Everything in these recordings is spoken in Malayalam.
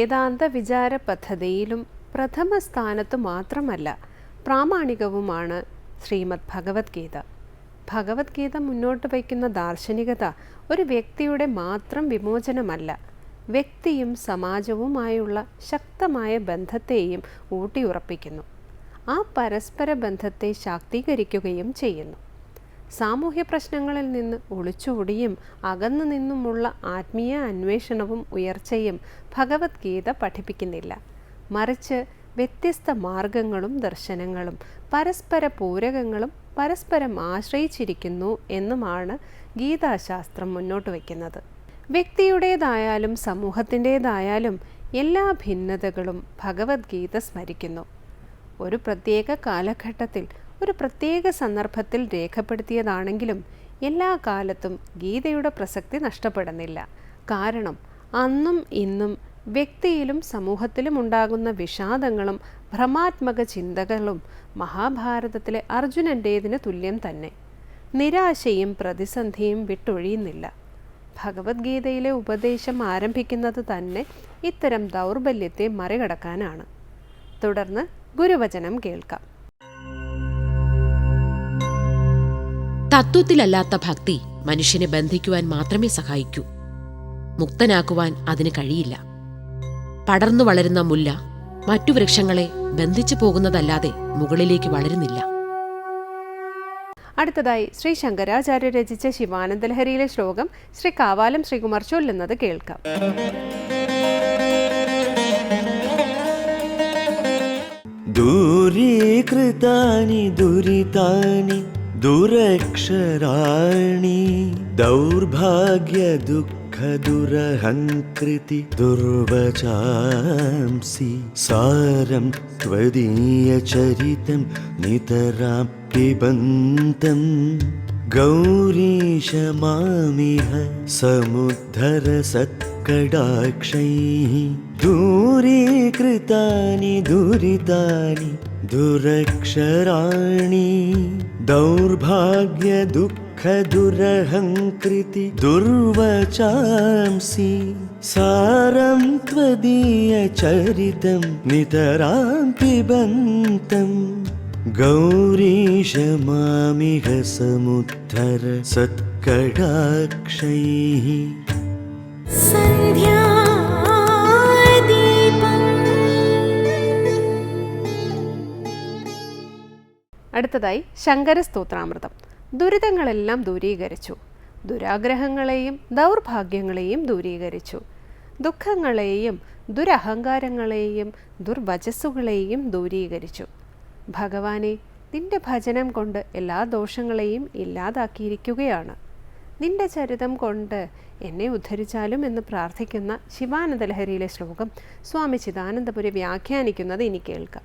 വേദാന്ത വിചാര പദ്ധതിയിലും പ്രഥമ സ്ഥാനത്തു മാത്രമല്ല പ്രാമാണികവുമാണ് ശ്രീമദ് ഭഗവത്ഗീത. ഭഗവത്ഗീത മുന്നോട്ട് വയ്ക്കുന്ന ദാർശനികത ഒരു വ്യക്തിയുടെ മാത്രം വിമോചനമല്ല വ്യക്തിയും സമാജവുമായുള്ള ശക്തമായ ബന്ധത്തെയും ഊട്ടിയുറപ്പിക്കുന്നു. ആ പരസ്പര ബന്ധത്തെ ശാക്തീകരിക്കുകയും ചെയ്യുന്നു. സാമൂഹ്യ പ്രശ്നങ്ങളിൽ നിന്ന് ഒളിച്ചോടിയും അകന്നു നിന്നുമുള്ള ആത്മീയ അന്വേഷണവും ഉയർച്ചയും ഭഗവത്ഗീത പഠിപ്പിക്കുന്നില്ല. മറിച്ച് വ്യത്യസ്ത മാർഗങ്ങളും ദർശനങ്ങളും പരസ്പര പൂരകങ്ങളും പരസ്പരം ആശ്രയിച്ചിരിക്കുന്നു എന്നുമാണ് ഗീതാശാസ്ത്രം മുന്നോട്ട് വയ്ക്കുന്നത് വ്യക്തിയുടേതായാലും സമൂഹത്തിന്റേതായാലും എല്ലാ ഭിന്നതകളും ഭഗവത്ഗീത സ്മരിക്കുന്നു. ഒരു പ്രത്യേക കാലഘട്ടത്തിൽ ഒരു പ്രത്യേക സന്ദർഭത്തിൽ രേഖപ്പെടുത്തിയതാണെങ്കിലും എല്ലാ കാലത്തും ഗീതയുടെ പ്രസക്തി നഷ്ടപ്പെടുന്നില്ല. കാരണം അന്നും ഇന്നും വ്യക്തിയിലും സമൂഹത്തിലും ഉണ്ടാകുന്ന വിഷാദങ്ങളും ഭ്രമാത്മക ചിന്തകളും മഹാഭാരതത്തിലെ അർജുനന്റേതിന് തുല്യം തന്നെ. നിരാശയും പ്രതിസന്ധിയും വിട്ടൊഴിയുന്നില്ല. ഭഗവത്ഗീതയിലെ ഉപദേശം ആരംഭിക്കുന്നത് തന്നെ ഇത്തരം ദൗർബല്യത്തെ മറികടക്കാനാണ്. തുടർന്ന് ഗുരുവചനം കേൾക്കാം. തത്വത്തിലല്ലാത്ത ഭക്തി മനുഷ്യനെ ബന്ധിക്കുവാൻ മാത്രമേ സഹായിക്കൂ. മുക്തനാക്കുവാൻ അതിന് കഴിയില്ല. പടർന്നു വളരുന്ന മുല്ല മറ്റു വൃക്ഷങ്ങളെ ബന്ധിച്ചു പോകുന്നതല്ലാതെ മുകളിലേക്ക് വളരുന്നില്ല. അടുത്തതായി ശ്രീ ശങ്കരാചാര്യ രചിച്ച ശിവാനന്ദലഹരിയിലെ ശ്ലോകം ശ്രീ കാവാലം ശ്രീകുമാർ ചൊല്ലുന്നത് കേൾക്കാം. ദൂരീകൃതാനി ദുരിതാനി दुरक्षराणि दौर्भाग्यदुःखदुरहङ्कृति दुर्वचांसि सारं त्वदीयचरितं नितरां पिबन्तम् गौरीश मामिह समुद्धर सत्कडाक्षैः दूरीकृतानि दुरितानि दुरक्षराणि दौर्भाग्यदुःखदुरहङ्कृति दुर्वचांसि सारं त्वदीयचरितं नितरां पिबन्तम् गौरीश मामिह समुद्धर सत्कडाक्षैः അടുത്തതായി ശങ്കരസ്തോത്രാമൃതം. ദുരിതങ്ങളെല്ലാം ദൂരീകരിച്ചു. ദുരാഗ്രഹങ്ങളെയും ദൗർഭാഗ്യങ്ങളെയും ദൂരീകരിച്ചു. ദുഃഖങ്ങളെയും ദുരഹങ്കാരങ്ങളെയും ദുർവചസ്സുകളെയും ദൂരീകരിച്ചു. ഭഗവാനെ നിന്റെ ഭജനം കൊണ്ട് എല്ലാ ദോഷങ്ങളെയും ഇല്ലാതാക്കിയിരിക്കുകയാണ്. നിന്റെ ചരിതം കൊണ്ട് എന്നെ ഉദ്ധരിച്ചാലും എന്ന് പ്രാർത്ഥിക്കുന്ന ശിവാനന്ദലഹരിയിലെ ശ്ലോകം സ്വാമി ചിദാനന്ദപുരി വ്യാഖ്യാനിക്കുന്നത് ഇനി കേൾക്കാം.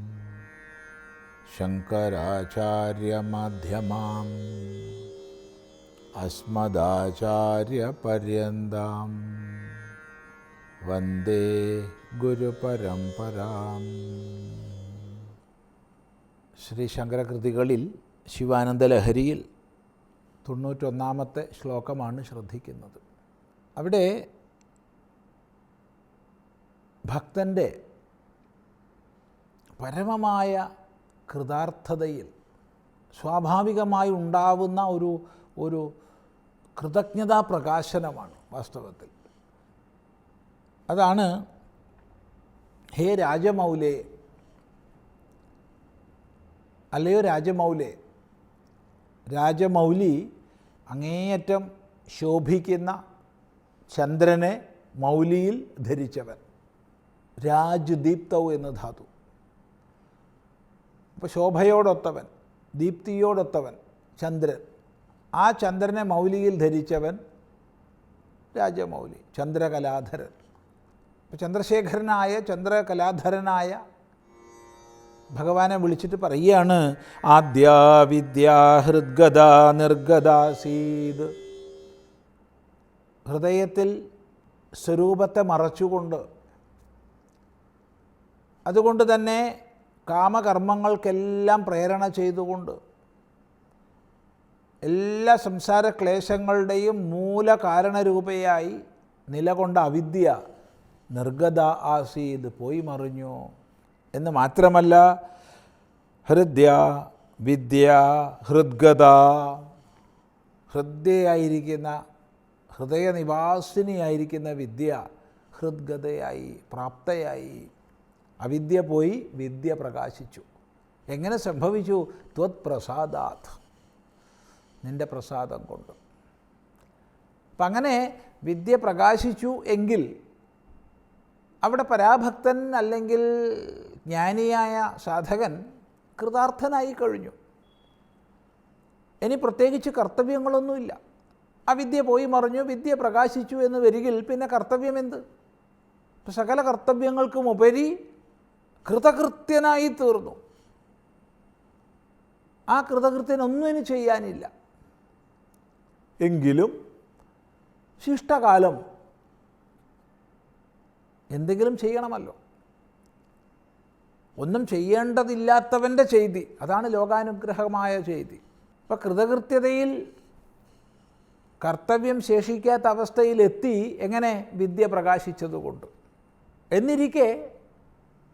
शङ्कराचार्यमध्यमाम् अस्मदाचार्यपर्यन्तां वन्दे ഗുരുപരമ്പരാം ശ്രീ ശങ്കരകൃതികളിൽ ശിവാനന്ദ ലഹരിയിൽ തൊണ്ണൂറ്റൊന്നാമത്തെ ശ്ലോകമാണ് ശ്രദ്ധിക്കുന്നത് അവിടെ ഭക്തൻ്റെ പരമമായ കൃതാർത്ഥതയിൽ സ്വാഭാവികമായി ഉണ്ടാവുന്ന ഒരു ഒരു കൃതജ്ഞതാ പ്രകാശനമാണ് വാസ്തവത്തിൽ. അതാണ് ഹേ രാജമൗലേ അല്ലയോ രാജമൗലേ രാജമൗലി അങ്ങേയറ്റം ശോഭിക്കുന്ന ചന്ദ്രനെ മൗലിയിൽ ധരിച്ചവൻ രാജ്ദീപ്തൗ എന്ന ധാതു. അപ്പോൾ ശോഭയോടൊത്തവൻ ദീപ്തിയോടൊത്തവൻ ചന്ദ്രൻ. ആ ചന്ദ്രനെ മൗലിയിൽ ധരിച്ചവൻ രാജമൗലി ചന്ദ്രകലാധരൻ. അപ്പോൾ ചന്ദ്രശേഖരനായ ചന്ദ്രകലാധരനായ ഭഗവാനെ വിളിച്ചിട്ട് പറയുകയാണ് ആദ്യാ ഹൃദ്ഗത നിർഗതാസീത് ഹൃദയത്തിൽ സ്വരൂപത്തെ മറച്ചുകൊണ്ട് അതുകൊണ്ട് തന്നെ കാമകർമ്മങ്ങൾക്കെല്ലാം പ്രേരണ ചെയ്തുകൊണ്ട് എല്ലാ സംസാര ക്ലേശങ്ങളുടെയും മൂലകാരണരൂപയായി നിലകൊണ്ട അവിദ്യ നിർഗത ആസീത് പോയി മറിഞ്ഞു. എന്ന് മാത്രമല്ല ഹൃദ്യ വിദ്യ ഹൃദ്ഗത ഹൃദ്യയായിരിക്കുന്ന ഹൃദയനിവാസിനിയായിരിക്കുന്ന വിദ്യ ഹൃദ്ഗതയായി പ്രാപ്തയായി അവിദ്യ പോയി വിദ്യ പ്രകാശിച്ചു. എങ്ങനെ സംഭവിച്ചു? ത്വത് പ്രസാദാത്. നിന്റെ പ്രസാദം കൊണ്ട്. അപ്പം അങ്ങനെ വിദ്യ പ്രകാശിച്ചു എങ്കിൽ അവിടെ പരാഭക്തൻ അല്ലെങ്കിൽ ജ്ഞാനിയായ സാധകൻ കൃതാർത്ഥനായി കഴിഞ്ഞു. ഇനി പ്രത്യേകിച്ച് കർത്തവ്യങ്ങളൊന്നുമില്ല. ആ വിദ്യ പോയി മറിഞ്ഞു വിദ്യ പ്രകാശിച്ചു എന്ന് വരികിൽ പിന്നെ കർത്തവ്യം എന്ത് സകല കർത്തവ്യങ്ങൾക്കും ഉപരി കൃതകൃത്യനായി തീർന്നു. ആ കൃതകൃത്യനൊന്നും ഇനി ചെയ്യാനില്ല. എങ്കിലും ശിഷ്ടകാലം എന്തെങ്കിലും ചെയ്യണമല്ലോ. ഒന്നും ചെയ്യേണ്ടതില്ലാത്തവന്റെ ചെയ്തി അതാണ് ലോകാനുഗ്രഹമായ ചെയ്തി. ഇപ്പം കൃതകൃത്യതയിൽ കർത്തവ്യം ശേഷിക്കാത്ത അവസ്ഥയിലെത്തി എങ്ങനെ വിദ്യ പ്രകാശിച്ചതുകൊണ്ട്. എന്നിരിക്കെ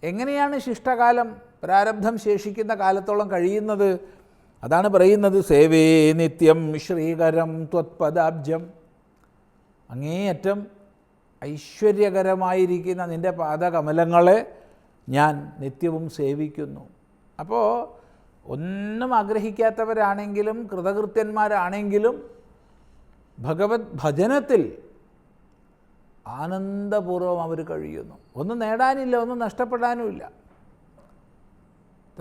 എങ്ങനെയാണ് ശിഷ്ടകാലം പ്രാരബ്ധം ശേഷിക്കുന്ന കാലത്തോളം കഴിയുന്നത്? അതാണ് പറയുന്നത് സേവേ നിത്യം ശ്രീകരം ത്വത്പദാബ്ജം. അങ്ങേയറ്റം ഐശ്വര്യകരമായിരിക്കുന്ന നിന്റെ പാദകമലങ്ങളെ ഞാൻ നിത്യവും സേവിക്കുന്നു. അപ്പോൾ ഒന്നും ആഗ്രഹിക്കാത്തവരാണെങ്കിലും കൃതകൃത്യന്മാരാണെങ്കിലും ഭഗവത് ഭജനത്തിൽ ആനന്ദപൂർവം അവർ കഴിയുന്നു. ഒന്നും നേടാനില്ല ഒന്നും നഷ്ടപ്പെടാനുമില്ല.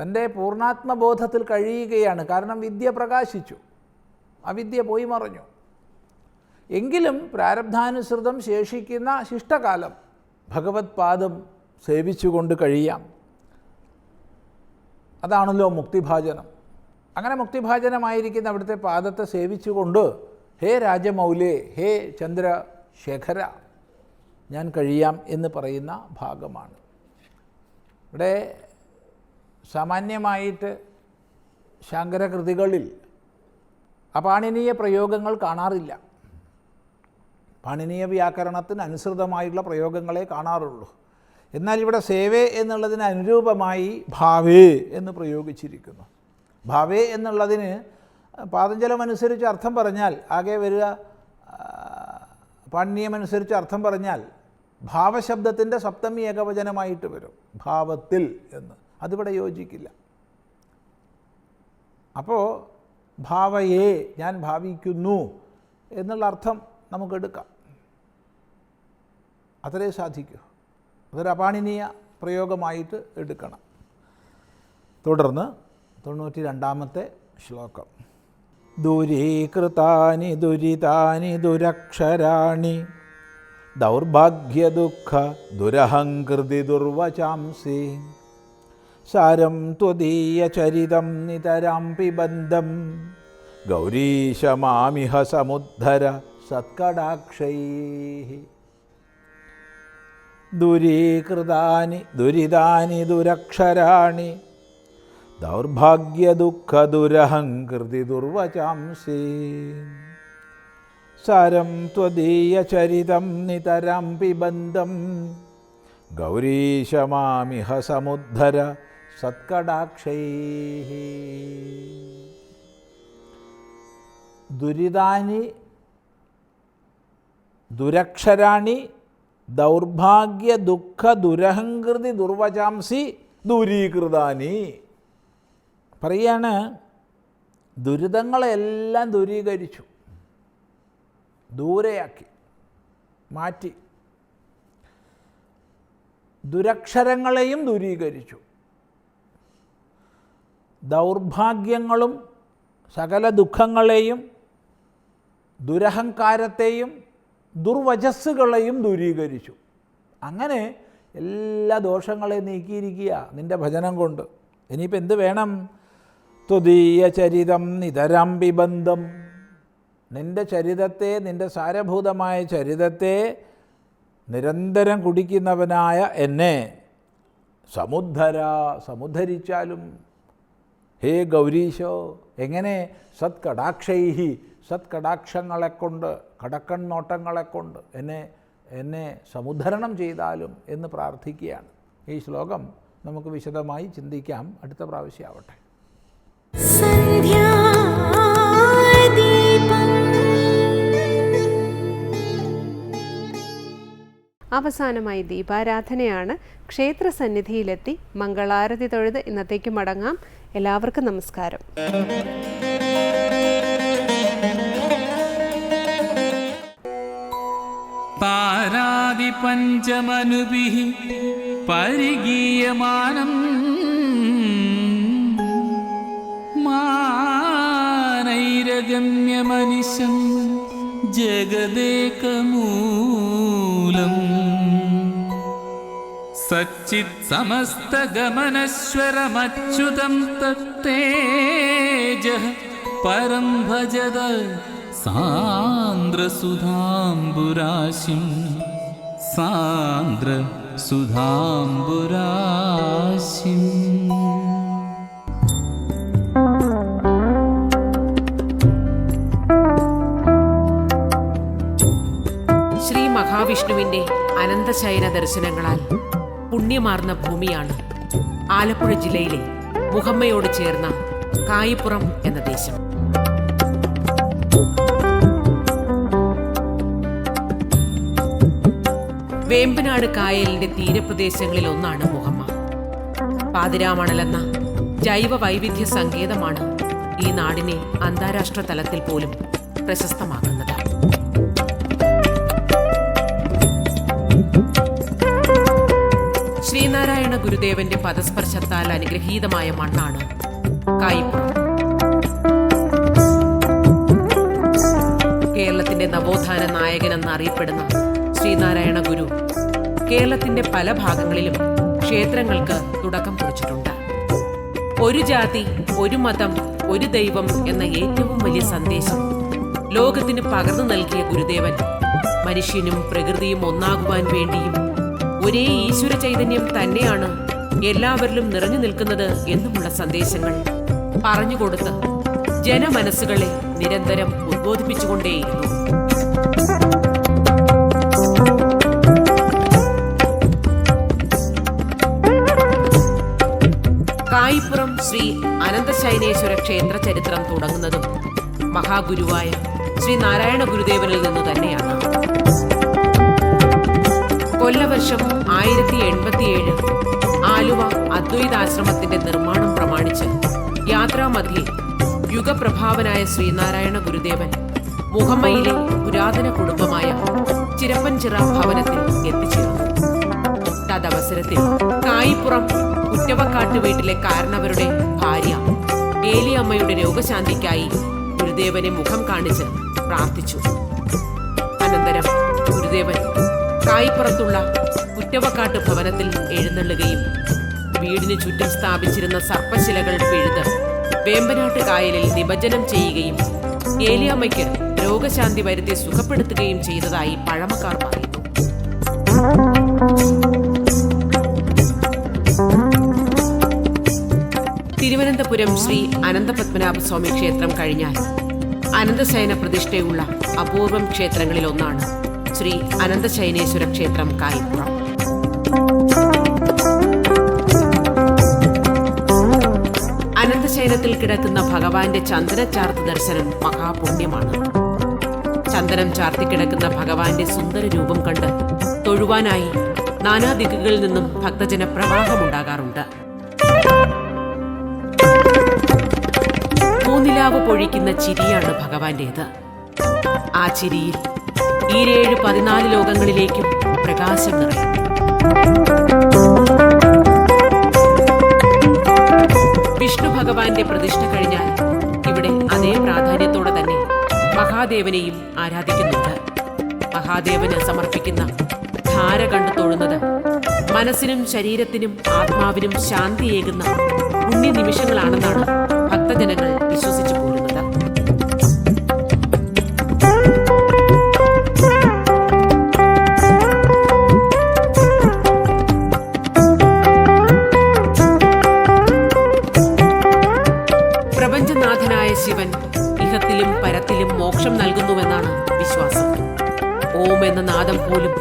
തന്റെ പൂർണാത്മബോധത്തിൽ കഴിയുകയാണ്. കാരണം വിദ്യ പ്രകാശിച്ചു. ആ വിദ്യ പോയി മറഞ്ഞു. എങ്കിലും പ്രാരബ്ധാനുസൃതം ശേഷിക്കുന്ന ശിഷ്ടകാലം ഭഗവത് പാദം സേവിച്ചുകൊണ്ട് കഴിയാം. അതാണല്ലോ മുക്തിഭാജനം. അങ്ങനെ മുക്തിഭാജനമായിരിക്കുന്ന അവിടുത്തെ പാദത്തെ സേവിച്ചുകൊണ്ട് ഹേ രാജമൗലേ ഹേ ചന്ദ്രശേഖര ഞാൻ കഴിയാം എന്ന് പറയുന്ന ഭാഗമാണ്. ഇവിടെ സാമാന്യമായിട്ട് ശങ്കരകൃതികളിൽ അപാണിനീയ പ്രയോഗങ്ങൾ കാണാറില്ല. പാണിനീയ വ്യാകരണത്തിന് അനുസൃതമായിട്ടുള്ള പ്രയോഗങ്ങളെ കാണാറുള്ളൂ. എന്നാൽ ഇവിടെ സേവേ എന്നുള്ളതിന് അനുരൂപമായി ഭാവേ എന്ന് പ്രയോഗിച്ചിരിക്കുന്നു. ഭാവേ എന്നുള്ളതിന് പാദഞ്ചലം അനുസരിച്ച് അർത്ഥം പറഞ്ഞാൽ ആകെ വരിക പാണിനീയമനുസരിച്ച് അർത്ഥം പറഞ്ഞാൽ ഭാവശബ്ദത്തിന്റെ സപ്തമി ഏകവചനമായിട്ട് വരും. ഭാവത്തിൽ എന്ന്. അതിവിടെ യോജിക്കില്ല. അപ്പോൾ ഭാവയെ ഞാൻ ഭാവിക്കുന്നു എന്നുള്ള അർത്ഥം നമുക്കെടുക്കാം അത്രേ സാധിക്കൂ. അതൊരു അപാണിനീയ പ്രയോഗമായിട്ട് എടുക്കണം. തുടർന്ന് തൊണ്ണൂറ്റി രണ്ടാമത്തെ ശ്ലോകം. ദുരീകൃതാനി ദുരിതാനി ദുരക്ഷരാണി ദൗർഭാഗ്യദുഃഖ ദുരഹങ്കൃതി ദുർവചാംസി സാരം ത്വദീയചരിതം നിതരാം പിബന്ധം ഗൗരീശമാമിഹ സമുദ്ധര സത്കടാക്ഷൈ. ദുരീകൃതാനി ദുരിതാനി ദുരക്ഷരാണി. ദൗർഭാഗ്യദുഃഖദുരഹങ്കൃതി ദുർവചാംസി സാരം ത്വദീയചരിതം നിതരം പിബന്ധം ഗൗരീശമാമിഹ സമുദ്ധര സത്കടാക്ഷൈ ദുരിതാനി ദുരക്ഷരാണി ദൗർഭാഗ്യ ദുഃഖ ദുരഹങ്കൃതി ദുർവചാംസി ദൂരീകൃതാനി. പറയാണ് ദുരിതങ്ങളെല്ലാം ദൂരീകരിച്ചു. ദൂരെയാക്കി മാറ്റി. ദുരക്ഷരങ്ങളെയും ദൂരീകരിച്ചു. ദൗർഭാഗ്യങ്ങളും സകല ദുഃഖങ്ങളെയും ദുരഹങ്കാരത്തെയും ദുർവചസ്സുകളെയും ദൂരീകരിച്ചു. അങ്ങനെ എല്ലാ ദോഷങ്ങളെയും നീക്കിയിരിക്കുക നിന്റെ ഭജനം കൊണ്ട്. ഇനിയിപ്പോൾ എന്ത് വേണം? തുതീയ ചരിതം നിതരം ബന്ധം നിന്റെ ചരിതത്തെ നിന്റെ സാരഭൂതമായ ചരിതത്തെ നിരന്തരം കുടിക്കുന്നവനായ എന്നെ സമുദ്ധര സമുദ്ധരിച്ചാലും. ഹേ ഗൗരീശോ എങ്ങനെ സത്കടാക്ഷൈഹി സത്കടാക്ഷങ്ങളെ കൊണ്ട് കടക്കൺ നോട്ടങ്ങളെ കൊണ്ട് എന്നെ എന്നെ സമുദ്ധരണം ചെയ്താലും എന്ന് പ്രാർത്ഥിക്കുകയാണ്. ഈ ശ്ലോകം നമുക്ക് വിശദമായി ചിന്തിക്കാം. അടുത്ത പ്രാവശ്യമാവട്ടെ അവസാനമായി ദീപാരാധനയാണ്. ക്ഷേത്ര സന്നിധിയിലെത്തി മംഗളാരതി തൊഴുത് ഇന്നത്തേക്ക് മടങ്ങാം. എല്ലാവർക്കും നമസ്കാരം. താരാദിപഞ്ചമനുഭിः പരിഗീയമാനം മാനൈരഗമ്യമനിശം ജഗദേകമൂലം സച്ചിത് സമസ്തഗമനശ്വരമച്യുതം തത്തേജ പരം ഭജത സാന്ദ്രസുധാംബുരാശിം സാന്ദ്ര സുധാംബുരാശിം ശ്രീ മഹാവിഷ്ണുവിന്റെ അനന്തശയന ദർശനങ്ങളാൽ പുണ്യമാർന്ന ഭൂമിയാണ്. ആലപ്പുഴ ജില്ലയിലെ മുഹമ്മയോട് ചേർന്ന കായിപ്പുറം എന്ന ദേശം. വേമ്പനാട് കായലിന്റെ തീരപ്രദേശങ്ങളിൽ ഒന്നാണ് മുഹമ്മ. പാതിരാമണലെന്ന ജൈവ വൈവിധ്യ സങ്കേതമാണ് ഈ നാടിനെ അന്താരാഷ്ട്ര തലത്തിൽ പോലും പ്രശസ്തമാക്കുന്നത്. ശ്രീനാരായണ ഗുരുദേവന്റെ പദസ്പർശത്താൽ അനുഗ്രഹീതമായ മണ്ണാണ് കേരളത്തിന്റെ നവോത്ഥാന നായകൻ എന്നറിയപ്പെടുന്ന ശ്രീനാരായണ ഗുരു കേരളത്തിന്റെ പല ഭാഗങ്ങളിലും ക്ഷേത്രങ്ങൾക്ക് തുടക്കം കുറിച്ചിട്ടുണ്ട്. ഒരു ജാതി ഒരു മതം ഒരു ദൈവം എന്ന ഏറ്റവും വലിയ സന്ദേശം ലോകത്തിന് പകർന്നു നൽകിയ ഗുരുദേവൻ മനുഷ്യനും പ്രകൃതിയും ഒന്നാകുവാൻ വേണ്ടിയും ഒരേ ഈശ്വര ചൈതന്യം തന്നെയാണ് എല്ലാവരിലും നിറഞ്ഞു നിൽക്കുന്നത് എന്നുമുള്ള സന്ദേശങ്ങൾ. പറഞ്ഞുകൊടുത്ത് ജനമനസ്സുകളെ നിരന്തരം ഉദ്ബോധിപ്പിച്ചുകൊണ്ടേയിരുന്നു. കായിപ്പുറം ശ്രീ അനന്തശൈനേശ്വര ക്ഷേത്ര ചരിത്രം തുടങ്ങുന്നതും മഹാഗുരുവായ ശ്രീ നാരായണ ഗുരുദേവനിൽ നിന്ന് തന്നെയാണ് കൊല്ലവർഷം ആയിരത്തി എൺപത്തിയേഴ് ആലുവ അദ്വൈതാശ്രമത്തിന്റെ നിർമ്മാണം പ്രമാണിച്ച് യാത്രാമധ്യേ യുഗപ്രഭാവനായ ശ്രീനാരായണ ഗുരുദേവൻ മുഹമ്മയിലെ പുരാതന കുടുംബമായ ചിരപ്പൻചിറ ഭവനത്തിൽ എത്തിച്ചേർന്നു. തദവസരത്തിൽ കായിപ്പുറം കുറ്റവക്കാട്ട് വീട്ടിലെ കാരണവരുടെ ഭാര്യ ഏലിയമ്മയുടെ രോഗശാന്തിക്കായി ഗുരുദേവനെ മുഖം കാണിച്ച് പ്രാർത്ഥിച്ചു. അനന്തരം ഗുരുദേവൻ കായിപ്പുറത്തുള്ള കുറ്റവക്കാട്ട് ഭവനത്തിൽ എഴുന്നള്ളുകയും വീടിന് ചുറ്റും സ്ഥാപിച്ചിരുന്ന സർപ്പശിലകൾ പിഴുത് വേമ്പനാട്ട് കായലിൽ നിമജ്ജനം ചെയ്യുകയും ഏലിയമ്മയ്ക്ക് രോഗശാന്തി വരുത്തി സുഖപ്പെടുത്തുകയും ചെയ്തതായി പഴമക്കാർ പറയുന്നു. തിരുവനന്തപുരം ശ്രീ അനന്തപത്മനാഭ സ്വാമി ക്ഷേത്രം കഴിഞ്ഞാൽ അനന്തശയന പ്രതിഷ്ഠയുള്ള അപൂർവം ക്ഷേത്രങ്ങളിൽ ഒന്നാണ് ശ്രീ അനന്തശയനേശ്വര ക്ഷേത്രം കായിപ്പുറം. അനന്തശയനത്തിൽ കിടക്കുന്ന ഭഗവാന്റെ ചന്ദനച്ചാർത്ത് ദർശനം മഹാപുണ്യമാണ്. ചന്ദനം ചാർത്തിക്കിടക്കുന്ന ഭഗവാന്റെ സുന്ദര രൂപം കണ്ട് തൊഴുവാനായി നാനാദിക്കുകളിൽ നിന്നും ഭക്തജന പ്രവാഹമുണ്ടാകാറുണ്ട് മൂന്നിലാവ് പൊഴിക്കുന്ന ചിരിയാണ് ഭഗവാന്റേത്. ആ ചിരിയിൽ ഈരേഴ് പതിനാല് ലോകങ്ങളിലേക്കും പ്രകാശം നിറയും. വിഷ്ണു ഭഗവാന്റെ പ്രതിഷ്ഠ കഴിഞ്ഞാൽ ഇവിടെ അതേ പ്രാധാന്യത്തോടെ തന്നെ മഹാദേവനെയും ആരാധിക്കുന്നുണ്ട്. മഹാദേവന് സമർപ്പിക്കുന്ന ധാര കണ്ടു തൊഴുന്നത് മനസ്സിനും ശരീരത്തിനും ആത്മാവിനും ശാന്തിയേകുന്ന പുണ്യ നിമിഷങ്ങളാണെന്നാണ് ഭക്തജനങ്ങൾ വിശ്വസിച്ചു പോരുന്നത് പോലും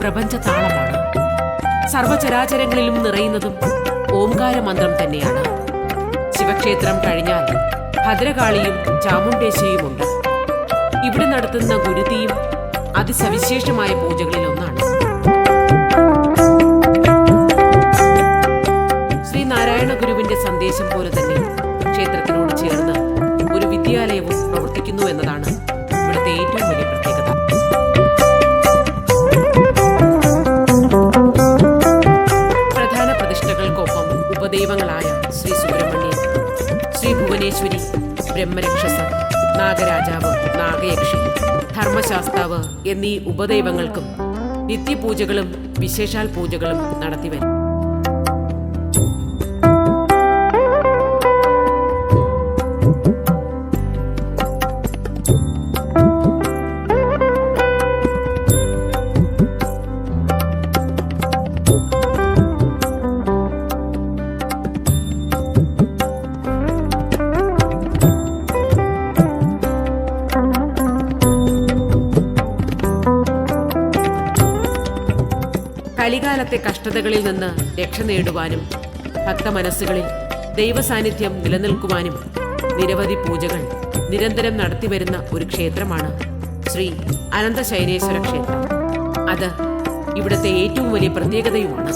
പ്രപഞ്ച താളമാണ് സർവചരാചരങ്ങളിലും നിറയുന്നതും ഓംകാര മന്ത്രം തന്നെയാണ്. ശിവക്ഷേത്രം കഴിഞ്ഞാൽ ഭദ്രകാളിയും ചാമുണ്ടേശ്വരിയുമുണ്ട് ഇവിടെ നടത്തുന്ന ഗുരുതിയും അതിസവിശേഷമായ പൂജകളിൽ ഒന്നാണ്. ശ്രീ നാരായണ ഗുരുവിന്റെ സന്ദേശം പോലെ തന്നെ ക്ഷേത്രത്തിനോട് ചേർന്ന് ഒരു വിദ്യാലയവും പ്രവർത്തിക്കുന്നു എന്നതാണ് ഇവിടുത്തെ ഏറ്റവും വലിയ ഉപദൈവങ്ങളായ ശ്രീ സുബ്രഹ്മണ്യൻ ശ്രീ ഭുവനേശ്വരി ബ്രഹ്മരക്ഷസ നാഗരാജാവ് നാഗയക്ഷി ധർമ്മശാസ്താവ് എന്നീ ഉപദൈവങ്ങൾക്കും നിത്യപൂജകളും വിശേഷാൽ പൂജകളും നടത്തിവരും കഷ്ടതകളിൽ നിന്ന് രക്ഷ നേടുവാനും ഭക്തമനസ്സുകളിൽ ദൈവസാന്നിധ്യം നിലനിൽക്കുവാനും നിരവധി പൂജകൾ നിരന്തരം നടത്തിവരുന്ന ഒരു ക്ഷേത്രമാണ് ശ്രീ അനന്തശൈനേശ്വര ക്ഷേത്രം. അത് ഇവിടുത്തെ ഏറ്റവും വലിയ പ്രത്യേകതയുമാണ്.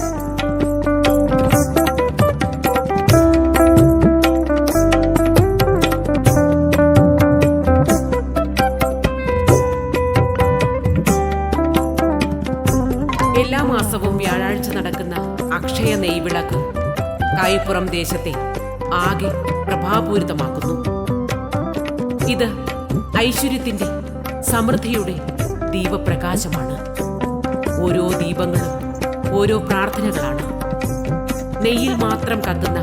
കായിപ്പുറം ദേശത്തെ ആകെ പ്രഭാപൂരിതമാക്കുന്നു. ഇത് ഐശ്വര്യത്തിന്റെ സമൃദ്ധിയുടെ ദീപപ്രകാശമാണ്. ഓരോ ദീപങ്ങളും ഓരോ പ്രാർത്ഥനകളാണ്. നെയ്യിൽ മാത്രം കത്തുന്ന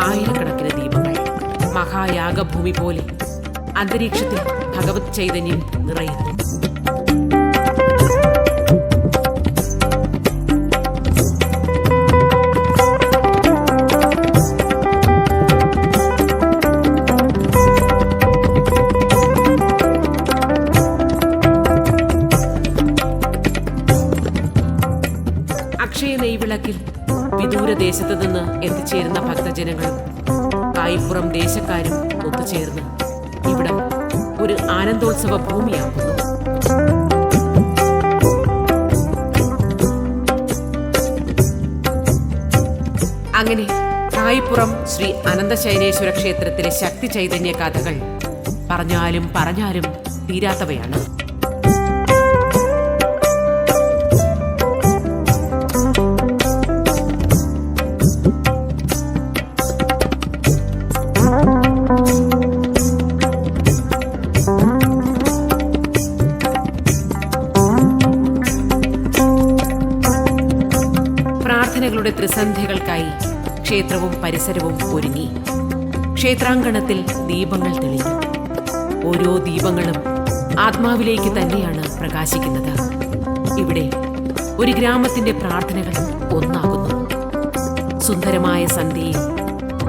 ആയിരക്കണക്കിന് ദീപങ്ങൾ. മഹായാഗഭൂമി പോലെ അന്തരീക്ഷത്തിൽ ഭഗവത് ചൈതന്യം നിറയുന്നു. അക്ഷയ നെയ്വിളക്കിൽ വിദൂര ദേശത്ത് നിന്ന് എത്തിച്ചേരുന്ന ഭക്തജനങ്ങളും കായിപ്പുറം ദേശക്കാരും ഒത്തുചേർന്ന് ഇവിടെ ഒരു ആനന്ദോത്സവ ഭൂമിയാക്കുന്നു. അങ്ങനെ കായിപ്പുറം ശ്രീ അനന്തശൈലേശ്വര ക്ഷേത്രത്തിലെ ശക്തി ചൈതന്യ കഥകൾ പറഞ്ഞാലും പറഞ്ഞാലും തീരാത്തവയാണ്. ത്രിസന്ധ്യകൾക്കായി ക്ഷേത്രവും പരിസരവും ഒരുങ്ങി. ക്ഷേത്രാങ്കണത്തിൽ ദീപങ്ങൾ തെളിഞ്ഞു. ഓരോ ദീപങ്ങളും ആത്മാവിലേക്ക് തന്നെയാണ് പ്രകാശിക്കുന്നത്. ഇവിടെ ഒരു ഗ്രാമത്തിന്റെ പ്രാർത്ഥനകൾ ഒന്നാകുന്നു. സുന്ദരമായ സന്ധ്യയിൽ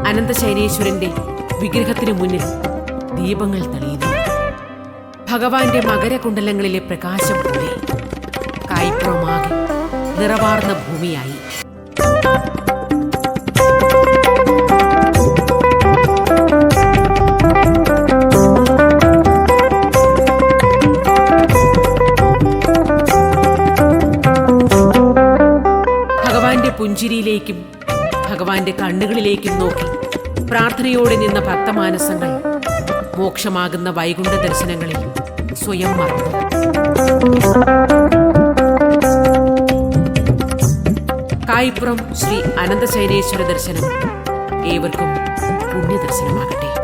അനന്തശൈനേശ്വരന്റെ വിഗ്രഹത്തിനു മുന്നിൽ ദീപങ്ങൾ തെളിയുന്നു. ഭഗവാന്റെ മകരകുണ്ടലങ്ങളിലെ പ്രകാശം പോലെ കായ്പ്രമാകെ നിറവാർന്ന ഭൂമിയായി. പുഞ്ചിരിയിലേക്കും ഭഗവാന്റെ കണ്ണുകളിലേക്കും നോക്കി പ്രാർത്ഥനയോടെ നിന്ന ഭക്തമാനസങ്ങൾ മോക്ഷമാകുന്ന വൈകുണ്ഠ ദർശനങ്ങളിൽ സ്വയം മറന്നു. കായിപ്പുറം ശ്രീ അനന്തശൈലേശ്വര ദർശനം ഏവർക്കും പുണ്യദർശനമാകട്ടെ.